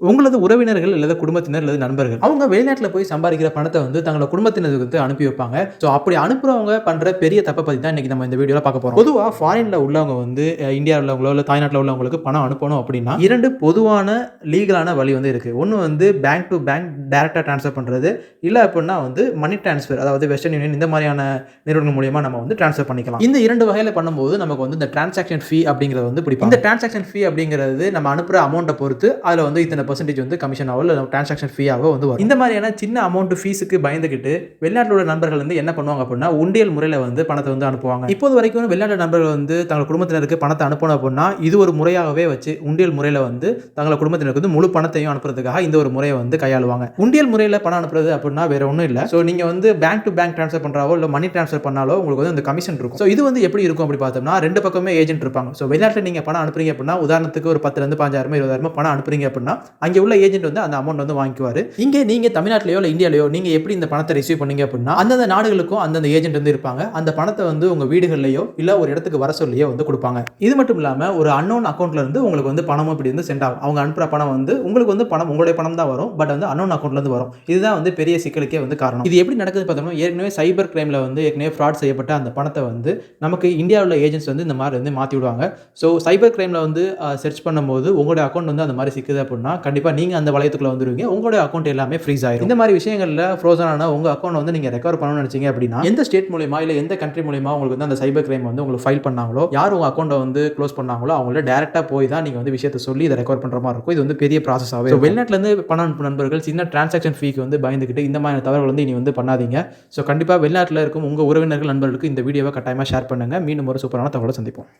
உங்களது உறவினர்கள் அல்லது குடும்பத்தினர் அல்லது நண்பர்கள் அவங்க வெளிநாட்டில் போய் சம்பாதிக்கிற பணத்தை வந்து தங்களோட குடும்பத்தினருக்கு வந்து அனுப்பி வைப்பாங்க. ஸோ அப்படி அனுப்புறவங்க பண்ற பெரிய தப்பை பற்றி தான் இன்னைக்கு நம்ம இந்த வீடியோவில் பார்க்க போறோம். பொதுவாக ஃபாரின்ல உள்ளவங்க வந்து இந்தியாவில் உள்ளவங்களோ இல்லை தாய்நாட்டில் உள்ளவங்களுக்கு பணம் அனுப்பணும் அப்படின்னா இரண்டு பொதுவான லீகலான வழி வந்து இருக்கு. ஒன்று வந்து பேங்க் டு பேங்க் டேரெக்டாக ட்ரான்ஸ்ஃபர் பண்ணுறது இல்லை அப்படின்னா வந்து மணி ட்ரான்ஸ்ஃபர் அதாவது வெஸ்டர்ன் யூனியன் இந்த மாதிரியான நிறுவனங்கள் மூலியமா நம்ம வந்து ட்ரான்ஸ்ஃபர் பண்ணிக்கலாம். இந்த இரண்டு வகையில் பண்ணும்போது நமக்கு வந்து இந்த டிரான்சாக்ஷன் ஃபீ அப்படிங்கிறது வந்து பிடிக்கும் இந்த டிரான்சாக்ஷன் ஃபீ அப்படிங்கிறது நம்ம அனுப்புற அமௌண்ட்டை பொறுத்து அதில் வந்து இத்தனை பர்சன்டேஜ் வந்து கமிஷனாவோ இல்லை டிரான்சாக்ஷன் ஃபீயாவோ வந்து வரும். இந்த மாதிரியான சின்ன அமௌண்ட் ஃபீஸுக்கு பயந்துக்கிட்டு வெளிநாட்டில் உள்ள நண்பர்கள் வந்து என்ன பண்ணுவாங்க அப்படின்னா உண்டியல் முறையில் வந்து பணத்தை வந்து அனுப்புவாங்க. இப்போது வரைக்கும் வெளிநாட்டு நண்பர்கள் வந்து தங்கள் குடும்பத்தினருக்கு பணத்தை அனுப்பணும் அப்படின்னா இது ஒரு முறையாகவே வச்சு உண்டியல் முறையில் வந்து தங்கள் குடும்பத்தினருக்கு வந்து முழு பணத்தையும் அனுப்புறதுக்காக இந்த ஒரு முறையை வந்து கையாளுவாங்க. உண்டியல் முறையில் பணம் அனுப்புறது அப்படின்னா வேற ஒன்றும் இல்லை. ஸோ நீங்கள் வந்து பேங்க் டு பேங்க் ட்ரான்ஸ்ஃபர் பண்ணுறாவோ இல்லை மணி ட்ரான்ஸ்ஃபர் பண்ணாலோ உங்களுக்கு வந்து அந்த கமிஷன் இருக்கும். ஸோ இது வந்து எப்படி இருக்கும் அப்படி பார்த்தோம்னா ரெண்டு பக்கமே ஏஜென்ட் இருப்பாங்க. ஸோ வெளிநாட்டில் நீங்கள் பணம் அனுப்புறீங்க அப்படின்னா உதாரணத்துக்கு ஒரு பத்துலேருந்து பாஞ்சாயிரமோ இருபதாயிரமோ பணம் அனுப்புறீங்க அப்படின்னா அங்கே உள்ள ஏஜென்ட் வந்து அந்த அமௌண்ட் வந்து வாங்கிக்குவார். இங்கே நீங்கள் தமிழ்நாட்டிலையோ இல்லை இந்தியாலையோ நீங்கள் எப்படி இந்த பணத்தை ரிசீவ் பண்ணீங்க அப்படின்னா அந்தந்த நாடுகளுக்கும் அந்தந்த ஏஜென்ட் வந்து இருப்பாங்க. அந்த பணத்தை வந்து உங்கள் வீடுகள்லையோ இல்லை ஒரு இடத்துக்கு வர சொல்லியோ வந்து கொடுப்பாங்க. இது மட்டும் இல்லாமல் ஒரு அன்னோன் அக்கௌண்ட்ல இருந்து உங்களுக்கு வந்து பணமும் இப்படி வந்து சென்ட் ஆகும். அவங்க அனுப்புகிற பணம் வந்து உங்களுக்கு வந்து பணம் உங்களுடைய பணம் தான் வரும். பட் வந்து அன்னோன் அக்கௌண்ட்லேருந்து வரும். இதுதான் வந்து பெரிய சிக்கலுக்கே வந்து காரணம். இது எப்படி நடக்குது பார்த்தோம்னா ஏற்கனவே சைபர் கிரைமில் வந்து ஏற்கனவே ஃப்ராட் செய்யப்பட்ட அந்த பணத்தை வந்து நமக்கு இந்தியாவில் உள்ள ஏஜென்ட்ஸ் வந்து இந்த மாதிரி வந்து மாற்றி விடுவாங்க ஸோ சைபர் கிரைமில் வந்து சர்ச் பண்ணும்போது உங்களுடைய அக்கௌண்ட் வந்து அந்த மாதிரி சிக்குது அப்படின்னா கண்டிப்பாக நீங்கள் அந்த வளையத்துக்குள்ள வந்துருவீங்க. உங்களுடைய அக்கௌண்ட் எல்லாமே ஃப்ரீஸ் ஆயிரும். இந்த மாதிரி விஷயங்களில் ஃப்ரோசனான உங்கள் அக்கௌண்ட் வந்து நீங்கள் ரெக்கவர் பண்ணணும்னு நினச்சிங்க அப்படின்னா எந்த ஸ்டேட் மூலியமா இல்லை எந்த கண்ட்ரி மூலியமா உங்களுக்கு வந்து அந்த சைபர் கிரைம் வந்து உங்களுக்கு ஃபைல் பண்ணாங்களோ யார் உங்கள் அக்கௌண்ட்டை வந்து க்ளோஸ் பண்ணாங்களோ அவங்கள டேரெக்டாக போய் தான் நீங்கள் வந்து விஷயத்தை சொல்லி இதை ரெக்கவர் பண்ணுற மாதிரி இருக்கும். இது வந்து பெரிய ப்ராசஸாகவே வெளிநாட்டிலேருந்து பணம் அனுப்பும் நண்பர்கள் சின்ன டிரான்சாக்ஷன் ஃபீக்கு வந்து பயந்துக்கிட்டு இந்த மாதிரி தவறுகள் வந்து இனி வந்து பண்ணாதீங்க. ஸோ கண்டிப்பாக வெளிநாட்டில் இருக்கும் உங்கள் உறவினர்கள் நண்பர்களுக்கு இந்த வீடியோவை கட்டாயமாக ஷேர் பண்ணுங்கள் மீண்டும் ஒரு சூப்பரான தகவலை சந்திப்போம்.